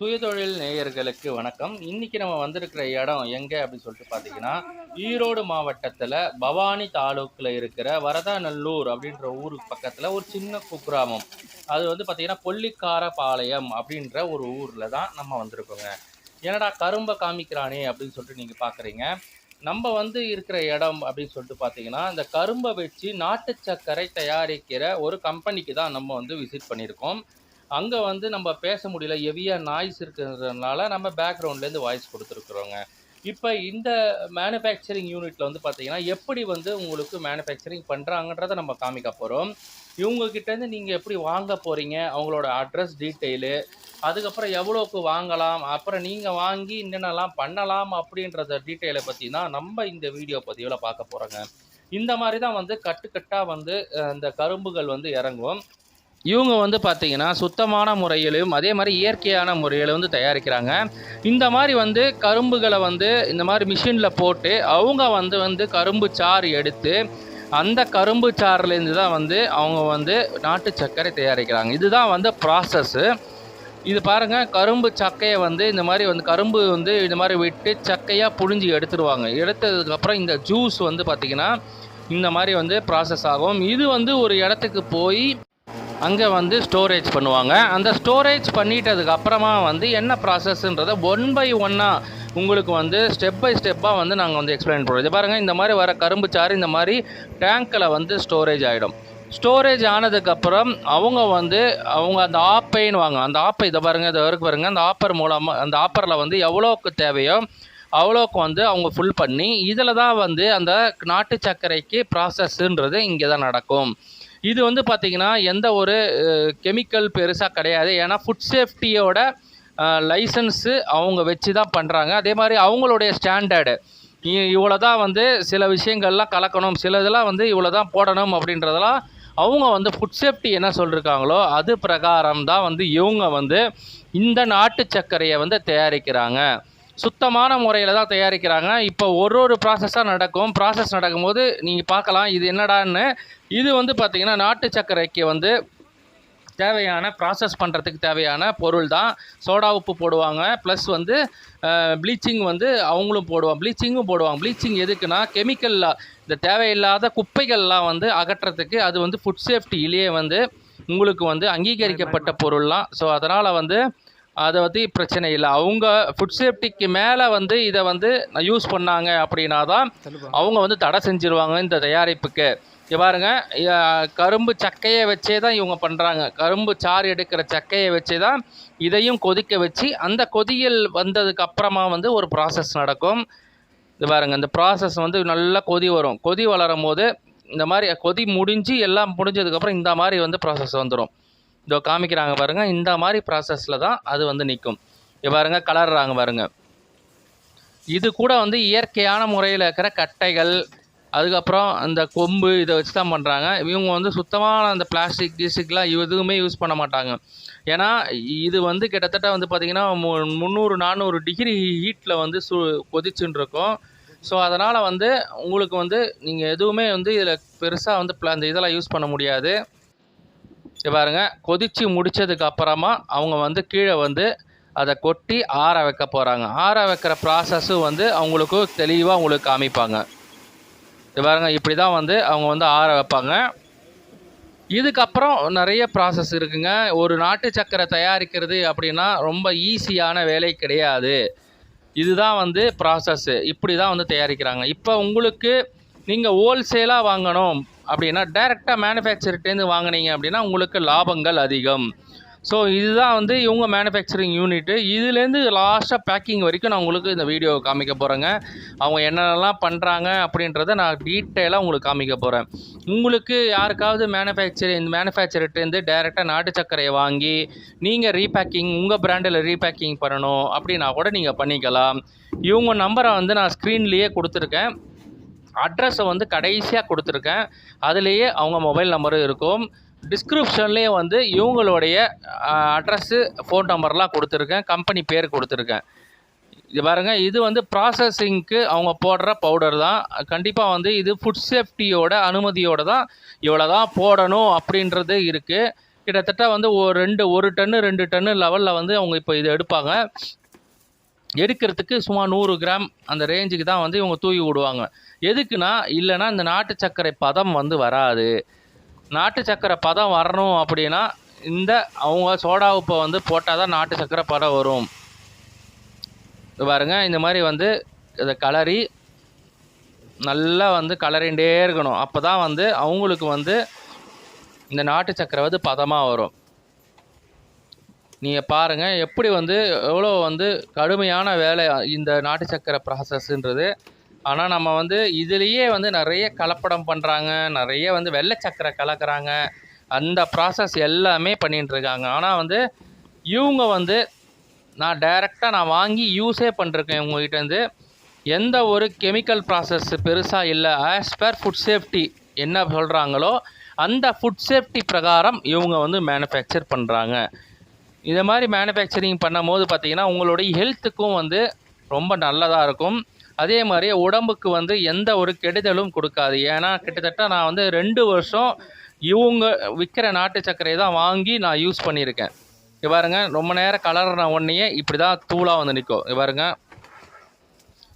சுயதொழில் நேயர்களுக்கு வணக்கம். இன்னைக்கு நம்ம வந்திருக்கிற இடம் எங்க அப்படின்னு சொல்லிட்டு பார்த்தீங்கன்னா ஈரோடு மாவட்டத்தில் பவானி தாலுக்கில் இருக்கிற வரதாநல்லூர் அப்படின்ற ஊருக்கு பக்கத்தில் ஒரு சின்ன குக்கிராமம். அது வந்து பார்த்தீங்கன்னா கொல்லிக்காரபாளையம் அப்படின்ற ஒரு ஊரில் தான் நம்ம வந்திருக்கோங்க. என்னடா கரும்பை காமிக்கிறானே அப்படின்னு சொல்லிட்டு நீங்கள் பார்க்குறீங்க நம்ம வந்து இருக்கிற இடம் அப்படின்னு சொல்லிட்டு பார்த்தீங்கன்னா இந்த கரும்பை வச்சு நாட்டு சர்க்கரை தயாரிக்கிற ஒரு கம்பெனிக்கு தான் நம்ம வந்து விசிட் பண்ணியிருக்கோம். அங்கே வந்து நம்ம பேச முடியல ஹெவியாக நாய்ஸ் இருக்கிறதுனால நம்ம பேக்ரவுண்ட்லேருந்து வாய்ஸ் கொடுத்துருக்குறோங்க. இப்போ இந்த மேனுஃபேக்சரிங் யூனிட்டில் வந்து பார்த்தீங்கன்னா எப்படி வந்து உங்களுக்கு மேனுஃபேக்சரிங் பண்ணுறாங்கன்றதை நம்ம காமிக்க போகிறோம் இவங்கக்கிட்டேருந்து நீங்கள் எப்படி வாங்க போகிறீங்க அவங்களோட அட்ரஸ் டீட்டெயிலு அதுக்கப்புறம் எவ்வளோக்கு வாங்கலாம் அப்புறம் நீங்கள் வாங்கி என்னென்னலாம் பண்ணலாம் அப்படின்றத டீட்டெயிலை பற்றி தான் நம்ம இந்த வீடியோ பதிவில் பார்க்க போகிறோங்க இந்த மாதிரி தான் வந்து கட்டுக்கட்டாக வந்து இந்த கரும்புகள் வந்து இறங்கும். இவங்க வந்து பார்த்தீங்கன்னா சுத்தமான முறையிலும் அதே மாதிரி இயற்கையான முறையில் வந்து தயாரிக்கிறாங்க. இந்த மாதிரி வந்து கரும்புகளை வந்து இந்த மாதிரி மிஷினில் போட்டு அவங்க வந்து வந்து கரும்பு சாறு எடுத்து அந்த கரும்பு சாறுலேருந்து தான் வந்து அவங்க வந்து நாட்டு சர்க்கரை தயாரிக்கிறாங்க. இதுதான் வந்து ப்ராசஸ்ஸு இது பாருங்கள் கரும்பு சக்கையை வந்து இந்த மாதிரி வந்து கரும்பு வந்து இந்த மாதிரி விட்டு சக்கையாக புழிஞ்சு எடுத்துருவாங்க. எடுத்ததுக்கப்புறம் இந்த ஜூஸ் வந்து பார்த்திங்கன்னா இந்த மாதிரி வந்து ப்ராசஸ் ஆகும். இது வந்து ஒரு இடத்துக்கு போய் அங்கே வந்து ஸ்டோரேஜ் பண்ணுவாங்க. அந்த ஸ்டோரேஜ் பண்ணிட்டதுக்கு அப்புறமா வந்து என்ன ப்ராசஸ்ன்றதை ஒன் பை ஒன்னாக உங்களுக்கு வந்து ஸ்டெப் பை ஸ்டெப்பாக வந்து நாங்கள் வந்து எக்ஸ்பிளைன் பண்ணுறோம் இது பாருங்கள் இந்த மாதிரி வர கரும்பு சாறு இந்த மாதிரி டேங்க்கில் வந்து ஸ்டோரேஜ் ஆகிடும் ஸ்டோரேஜ் ஆனதுக்கப்புறம் அவங்க வந்து அவங்க அந்த ஆப்பைன்னு வாங்க. அந்த ஆப்பை இதை பாருங்கள் இதை வரைக்கும் பாருங்கள் அந்த ஆப்பர் மூலமாக அந்த ஆப்பரில் வந்து எவ்வளோக்கு தேவையோ அவ்வளோக்கு வந்து அவங்க ஃபுல் பண்ணி இதில் தான் வந்து அந்த நாட்டு சர்க்கரைக்கு ப்ராசஸ்ன்றது இங்கே தான் நடக்கும். இது வந்து பார்த்திங்கன்னா எந்த ஒரு கெமிக்கல் பெருசாக கிடையாது. ஏன்னா ஃபுட் சேஃப்டியோட லைசன்ஸு அவங்க வச்சு தான் பண்ணுறாங்க அதே மாதிரி அவங்களுடைய ஸ்டாண்டர்டு இவ்வளோ தான் வந்து சில விஷயங்கள்லாம் கலக்கணும். சில இதெல்லாம் வந்து இவ்வளோ தான் போடணும் அப்படின்றதெல்லாம் அவங்க வந்து ஃபுட் சேஃப்டி என்ன சொல்லியிருக்காங்களோ அது பிரகாரம் தான் வந்து இவங்க வந்து இந்த நாட்டு சர்க்கரையை வந்து தயாரிக்கிறாங்க. சுத்தமான முறையில் தான் தயாரிக்கிறாங்க. இப்போ ஒரு ஒரு ப்ராசஸாக நடக்கும். ப்ராசஸ் நடக்கும்போது நீங்கள் பார்க்கலாம் இது என்னடான்னு. இது வந்து பார்த்திங்கன்னா நாட்டு சர்க்கரைக்கு வந்து தேவையான ப்ராசஸ் பண்ணுறதுக்கு தேவையான பொருள் தான். சோடா உப்பு போடுவாங்க. ப்ளஸ் வந்து ப்ளீச்சிங் வந்து அவங்களும் போடுவாங்க. ப்ளீச்சிங்கும் போடுவாங்க. ப்ளீச்சிங் எதுக்குன்னா கெமிக்கலில் இந்த தேவையில்லாத குப்பைகள்லாம் வந்து அகற்றத்துக்கு அது வந்து ஃபுட் சேஃப்டியிலேயே வந்து உங்களுக்கு வந்து அங்கீகரிக்கப்பட்ட பொருள்லாம். ஸோ அதனால் வந்து அதை பற்றி பிரச்சனை இல்லை. அவங்க ஃபுட் சேஃப்டிக்கு மேலே வந்து இதை வந்து யூஸ் பண்ணாங்க அப்படின்னா தான் அவங்க வந்து தடை செஞ்சிருவாங்க இந்த தயாரிப்புக்கு. பாருங்க கரும்பு சக்கையை வச்சே தான் இவங்க பண்ணுறாங்க கரும்பு சாறு எடுக்கிற சக்கையை வச்சே தான் இதையும் கொதிக்க வச்சு அந்த கொதியல் வந்ததுக்கு அப்புறமா வந்து ஒரு ப்ராசஸ் நடக்கும். இது பாருங்க இந்த ப்ராசஸ் வந்து நல்லா கொதி வரும். கொதி வளரும் போது இந்த மாதிரி கொதி முடிஞ்சு எல்லாம் முடிஞ்சதுக்கப்புறம் இந்த மாதிரி வந்து ப்ராசஸ் வந்துடும் இதோ காமிக்கிறாங்க பாருங்க. இந்த மாதிரி ப்ராசஸில் தான் அது வந்து நிற்கும் இது பாருங்க கலர்றாங்க பாருங்க. இது கூட வந்து இயற்கையான முறையில் இருக்கிற கட்டைகள் அதுக்கப்புறம் அந்த கொம்பு இதை வச்சு தான் பண்ணுறாங்க இவங்க வந்து சுத்தமான அந்த பிளாஸ்டிக் கீஸ்டிக்லாம் எதுவுமே யூஸ் பண்ண மாட்டாங்க. ஏன்னா இது வந்து கிட்டத்தட்ட வந்து பார்த்திங்கன்னா மு முந்நூறு நானூறு டிகிரி ஹீட்டில் வந்து சு கொதிச்சுன்னு இருக்கும். ஸோ அதனால் வந்து உங்களுக்கு வந்து நீங்கள் எதுவுமே வந்து இதில் பெருசாக வந்து அந்த இதெல்லாம் யூஸ் பண்ண முடியாது. பாருங்க கொதிச்சு முடிச்சதுக்கு அப்புறமா அவங்க வந்து கீழே வந்து அதை கொட்டி ஆற வைக்க போகிறாங்க ஆற வைக்கிற ப்ராசஸும் வந்து அவங்களுக்கு தெளிவாக உங்களுக்கு காமிப்பாங்க. இது பாருங்க இப்படி தான் வந்து அவங்க வந்து ஆற வைப்பாங்க. இதுக்கப்புறம் நிறைய ப்ராசஸ் இருக்குங்க. ஒரு நாட்டு சக்கரை தயாரிக்கிறது அப்படின்னா ரொம்ப ஈஸியான வேலை கிடையாது. இதுதான் வந்து ப்ராசஸ்ஸு இப்படி தான் வந்து தயாரிக்கிறாங்க. இப்போ உங்களுக்கு நீங்கள் ஹோல்சேலாக வாங்கணும். அப்படின்னா டைரெக்டாக மேனுஃபேக்சர்கிட்டேருந்து வாங்குனீங்க அப்படின்னா உங்களுக்கு லாபங்கள் அதிகம். ஸோ இதுதான் வந்து இவங்க மேனுஃபேக்சரிங் யூனிட்டு இதுலேருந்து லாஸ்ட்டாக பேக்கிங் வரைக்கும் நான் உங்களுக்கு இந்த வீடியோ காமிக்க போகிறேங்க அவங்க என்னென்னலாம் பண்ணுறாங்க அப்படின்றத நான் டீட்டெயிலாக உங்களுக்கு காமிக்க போகிறேன் உங்களுக்கு யாருக்காவது மேனுஃபேக்சர் இந்த மேனுஃபேக்சர்கிட்டேருந்து டைரெக்டாக நாட்டு சர்க்கரையை வாங்கி நீங்கள் ரீபேக்கிங் உங்கள் பிராண்டில் ரீபேக்கிங் பண்ணணும் அப்படின்னா கூட நீங்கள் பண்ணிக்கலாம். இவங்க நம்பரை வந்து நான் ஸ்க்ரீன்லேயே கொடுத்துருக்கேன். அட்ரஸை வந்து கடைசியாக கொடுத்துருக்கேன். அதுலேயே அவங்க மொபைல் நம்பரும் இருக்கும். டிஸ்கிரிப்ஷன்லேயே வந்து இவங்களுடைய அட்ரஸ்ஸு ஃபோன் நம்பர்லாம் கொடுத்துருக்கேன். கம்பெனி பேர் கொடுத்துருக்கேன். இது பாருங்கள் இது வந்து ப்ராசஸிங்க்கு அவங்க போடுற பவுடர் தான். கண்டிப்பாக வந்து இது ஃபுட் சேஃப்டியோட அனுமதியோடு தான் இவ்வளோ தான் போடணும் அப்படின்றது இருக்குது கிட்டத்தட்ட வந்து ஒரு ரெண்டு ஒரு டன்னு ரெண்டு டன்னு லெவலில் வந்து அவங்க இப்போ இதை எடுப்பாங்க. எடுக்கிறதுக்கு சுமார் நூறு கிராம் அந்த ரேஞ்சுக்கு தான் வந்து இவங்க தூவி விடுவாங்க. எதுக்குன்னா இல்லைன்னா இந்த நாட்டு சர்க்கரை பதம் வந்து வராது. நாட்டு சர்க்கரை பதம் வரணும் அப்படின்னா இந்த அவங்க சோடா உப்பை வந்து போட்டால் தான் நாட்டு சர்க்கரை பதம் வரும். பாருங்கள் பாருங்க இந்த மாதிரி வந்து இதை கலரி நல்லா வந்து கலரிண்டே இருக்கணும். அப்போ தான் வந்து அவங்களுக்கு வந்து இந்த நாட்டு சர்க்கரை வந்து பதமாக வரும். நீங்கள் பாருங்கள் எப்படி வந்து எவ்வளோ வந்து கடுமையான வேலை இந்த நாட்டு சக்கரை ப்ராசஸ்ன்றது ஆனால் நம்ம வந்து இதுலேயே வந்து நிறைய கலப்படம் பண்ணுறாங்க நிறைய வந்து வெள்ளை சக்கரை கலக்கிறாங்க. அந்த ப்ராசஸ் எல்லாமே பண்ணிட்டுருக்காங்க ஆனால் வந்து இவங்க வந்து நான் டைரெக்டாக நான் வாங்கி யூஸே பண்ணிருக்கேன் உங்ககிட்டேருந்து எந்த ஒரு கெமிக்கல் ப்ராசஸ் பெருசாக இல்லை. ஆஸ் பர் ஃபுட் சேஃப்டி என்ன சொல்கிறாங்களோ அந்த ஃபுட் சேஃப்டி பிரகாரம் இவங்க வந்து மேனுஃபேக்சர் பண்ணுறாங்க இதை மாதிரி மேனுஃபேக்சரிங் பண்ணும்போது பார்த்திங்கன்னா உங்களுடைய ஹெல்த்துக்கும் வந்து ரொம்ப நல்லதாக இருக்கும். அதே மாதிரி உடம்புக்கு வந்து எந்த ஒரு கெடுதலும் கொடுக்காது. ஏன்னா கிட்டத்தட்ட நான் வந்து ரெண்டு வருஷம் இவங்க விற்கிற நாட்டு சர்க்கரையை தான் வாங்கி நான் யூஸ் பண்ணியிருக்கேன். பாருங்க ரொம்ப நேரம் கலர்ன உடனேயே இப்படி தான் தூளாக வந்து நிற்கும். பாருங்க.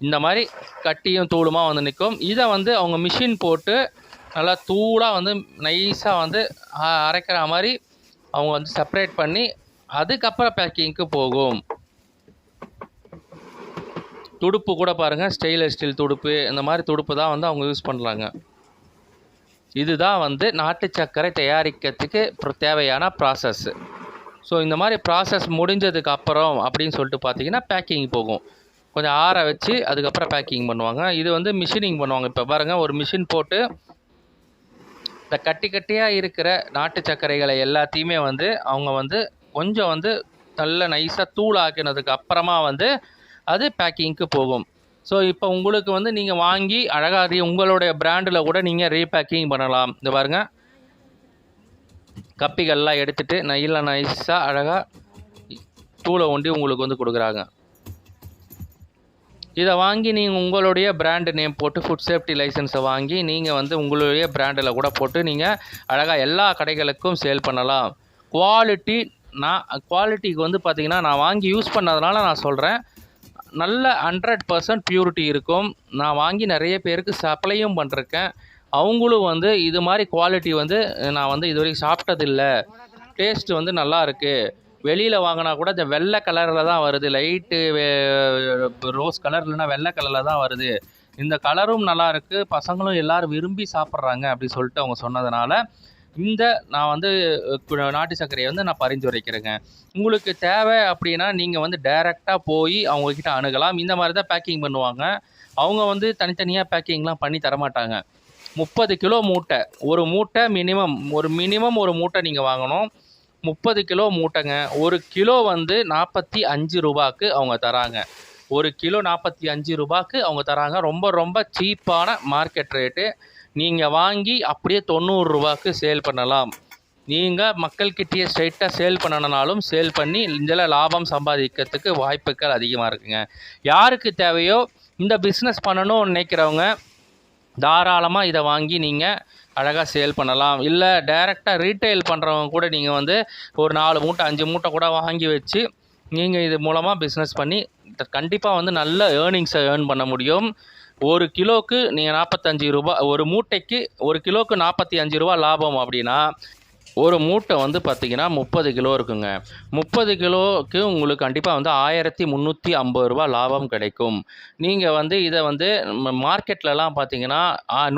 இந்த மாதிரி கட்டியும் தூளுமாக வந்து நிற்கும். இதை வந்து அவங்க மிஷின் போட்டு நல்லா தூளாக வந்து நைஸாக வந்து அ- அரைக்கிற மாதிரி அவங்க வந்து செப்பரேட் பண்ணி அதுக்கப்புறம் பேக்கிங்க்கு போகும். துடுப்பு கூட பாருங்கள் ஸ்டெயின்லெஸ் ஸ்டீல் துடுப்பு இந்த மாதிரி துடுப்பு தான் வந்து அவங்க யூஸ் பண்ணுறாங்க இதுதான் வந்து நாட்டு சர்க்கரை தயாரிக்கிறதுக்கு தேவையான ப்ராசஸ் ஸோ இந்த மாதிரி ப்ராசஸ் முடிஞ்சதுக்கு அப்புறம் அப்படின்னு சொல்லிட்டு பார்த்தீங்கன்னா பேக்கிங் போகும். கொஞ்சம் ஆற வச்சு அதுக்கப்புறம் பேக்கிங் பண்ணுவாங்க. இது வந்து மிஷினிங் பண்ணுவாங்க. இப்போ பாருங்கள் ஒரு மிஷின் போட்டு இந்த கட்டி கட்டியாக இருக்கிற நாட்டு சர்க்கரைகளை எல்லாத்தையுமே வந்து அவங்க வந்து கொஞ்சம் வந்து நல்ல நைஸாக தூளாக்கினதுக்கு அப்புறமா வந்து அது பேக்கிங்க்கு போகும். ஸோ இப்போ உங்களுக்கு வந்து நீங்கள் வாங்கி அழகாக ரீ உங்களுடைய பிராண்டில் கூட நீங்கள் ரீபேக்கிங் பண்ணலாம். இந்த பாருங்க. கப்பிகள்லாம் எடுத்துட்டு நைல நைஸாக அழகாக தூளை ஒண்டி உங்களுக்கு வந்து கொடுக்குறாங்க. இதை வாங்கி நீங்கள் உங்களுடைய பிராண்டு நேம் போட்டு ஃபுட் சேஃப்டி லைசன்ஸை வாங்கி நீங்கள் வந்து உங்களுடைய பிராண்டில் கூட போட்டு நீங்கள் அழகாக எல்லா கடைகளுக்கும் சேல் பண்ணலாம். குவாலிட்டி நான் குவாலிட்டிக்கு வந்து பார்த்தீங்கன்னா நான் வாங்கி யூஸ் பண்ணதுனால நான் சொல்கிறேன் நல்ல ஹண்ட்ரட் பர்சன்ட் ப்யூரிட்டி இருக்கும். நான் வாங்கி நிறைய பேருக்கு சப்ளையும் பண்ணிருக்கேன் அவங்களும் வந்து இது மாதிரி குவாலிட்டி வந்து நான் வந்து இது வரைக்கும் சாப்பிட்டதில்ல. டேஸ்ட் வந்து நல்லா இருக்குது வெளியில் வாங்கினா கூட இந்த வெள்ளை கலரில் தான் வருது. லைட்டு ரோஸ் கலர் இல்லைன்னா வெள்ளை கலரில் தான் வருது. இந்த கலரும் நல்லா இருக்குது பசங்களும் எல்லாரும் விரும்பி சாப்பிட்றாங்க அப்படி சொல்லிட்டு அவங்க சொன்னதுனால இந்த நான் வந்து நாட்டு சர்க்கரையை வந்து நான் பரிந்துரைக்கிறேங்க உங்களுக்கு தேவை அப்படின்னா நீங்கள் வந்து டைரெக்டாக போய் அவங்கக்கிட்ட அணுகலாம். இந்த மாதிரி தான் பேக்கிங் பண்ணுவாங்க. அவங்க வந்து தனித்தனியாக பேக்கிங்லாம் பண்ணி தரமாட்டாங்க. முப்பது கிலோ மூட்டை. ஒரு மூட்டை மினிமம் ஒரு மினிமம் ஒரு மூட்டை நீங்கள் வாங்கணும். முப்பது கிலோ மூட்டைங்க. ஒரு கிலோ வந்து நாற்பத்தி அஞ்சு ரூபாய்க்கு அவங்க தராங்க. ஒரு கிலோ நாற்பத்தி அஞ்சு ரூபாய்க்கு அவங்க தராங்க. ரொம்ப ரொம்ப சீப்பான மார்க்கெட் ரேட்டு நீங்கள் வாங்கி அப்படியே தொண்ணூறு ரூபாய்க்கு சேல் பண்ணலாம். நீங்கள் மக்கள்கிட்டயே ஸ்ட்ரைட்டாக சேல் பண்ணணுனாலும் சேல் பண்ணி இதில் லாபம் சம்பாதிக்கிறதுக்கு வாய்ப்புகள் அதிகமாக இருக்குங்க. யாருக்கு தேவையோ இந்த பிஸ்னஸ் பண்ணணும்னு நினைக்கிறவங்க தாராளமாக இதை வாங்கி நீங்கள் அழகாக சேல் பண்ணலாம். இல்லை டைரெக்டாக ரீட்டைல் பண்ணுறவங்க கூட நீங்கள் வந்து ஒரு நாலு மூட்டை அஞ்சு மூட்டை கூட வாங்கி வச்சு நீங்கள் இது மூலமாக பிஸ்னஸ் பண்ணி கண்டிப்பாக வந்து நல்ல ஏர்னிங்ஸை ஏர்ன் பண்ண முடியும். ஒரு கிலோக்கு நீங்கள் நாற்பத்தஞ்சு ரூபா ஒரு மூட்டைக்கு ஒரு கிலோக்கு நாற்பத்தி அஞ்சு ரூபா லாபம் அப்படின்னா ஒரு மூட்டை வந்து பார்த்தீங்கன்னா முப்பது கிலோ இருக்குங்க. முப்பது கிலோவுக்கு உங்களுக்கு கண்டிப்பாக வந்து ஆயிரத்தி முந்நூற்றி ஐம்பது ரூபா லாபம் கிடைக்கும். நீங்கள் வந்து இதை வந்து மார்க்கெட்லலாம் பார்த்தீங்கன்னா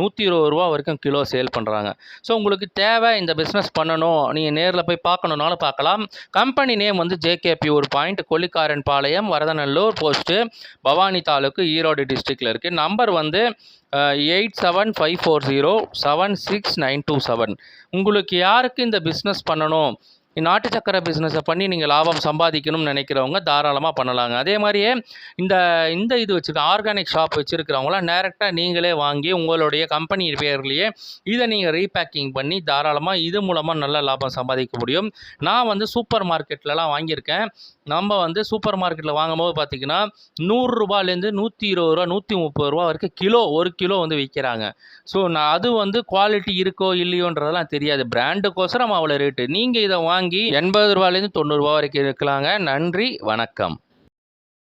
நூற்றி இருபது ரூபா வரைக்கும் கிலோ சேல் பண்ணுறாங்க ஸோ உங்களுக்கு தேவை இந்த பிஸ்னஸ் பண்ணணும். நீங்கள் நேரில் போய் பார்க்கணுன்னாலும் பார்க்கலாம். கம்பெனி நேம் வந்து ஜேகேபி ஒரு பாயிண்ட் கொல்லிக்காரன் பாளையம் வரதநல்லூர் போஸ்ட்டு பவானி தாலுக்கு ஈரோடு டிஸ்ட்ரிக்டில் இருக்குது நம்பர் வந்து eight seven five four zero seven six nine two seven உங்களுக்கு யாருக்கு இந்த பிஸ்னஸ் பண்ணணும்? நாட்டு சக்கரை பிஸ்னஸை பண்ணி நீங்கள் லாபம் சம்பாதிக்கணும்னு நினைக்கிறவங்க தாராளமாக பண்ணலாங்க. அதே மாதிரியே இந்த இந்த இது வச்சுருக்க ஆர்கானிக் ஷாப் வச்சுருக்கிறவங்களாம் டேரெக்டாக நீங்களே வாங்கி உங்களுடைய கம்பெனி பேர்லேயே இதை நீங்கள் ரீபேக்கிங் பண்ணி தாராளமாக இது மூலமாக நல்ல லாபம் சம்பாதிக்க முடியும். நான் வந்து சூப்பர் மார்க்கெட்லலாம் வாங்கியிருக்கேன். நம்ம வந்து சூப்பர் மார்க்கெட்டில் வாங்கும்போது பார்த்தீங்கன்னா நூறுரூபாலேருந்து நூற்றி இருபது ரூபா நூற்றி முப்பது ரூபா வரைக்கும் கிலோ ஒரு கிலோ வந்து விற்கிறாங்க ஸோ நான் அது வந்து குவாலிட்டி இருக்கோ இல்லையோன்றதெல்லாம் தெரியாது. பிராண்டுக்கோசரம் அவ்வளோ ரேட்டு நீங்கள் இதை வாங்கி எண்பது ரூபாயிலேருந்து தொண்ணூறுரூவா வரைக்கும் இருக்கலாங்க நன்றி வணக்கம்.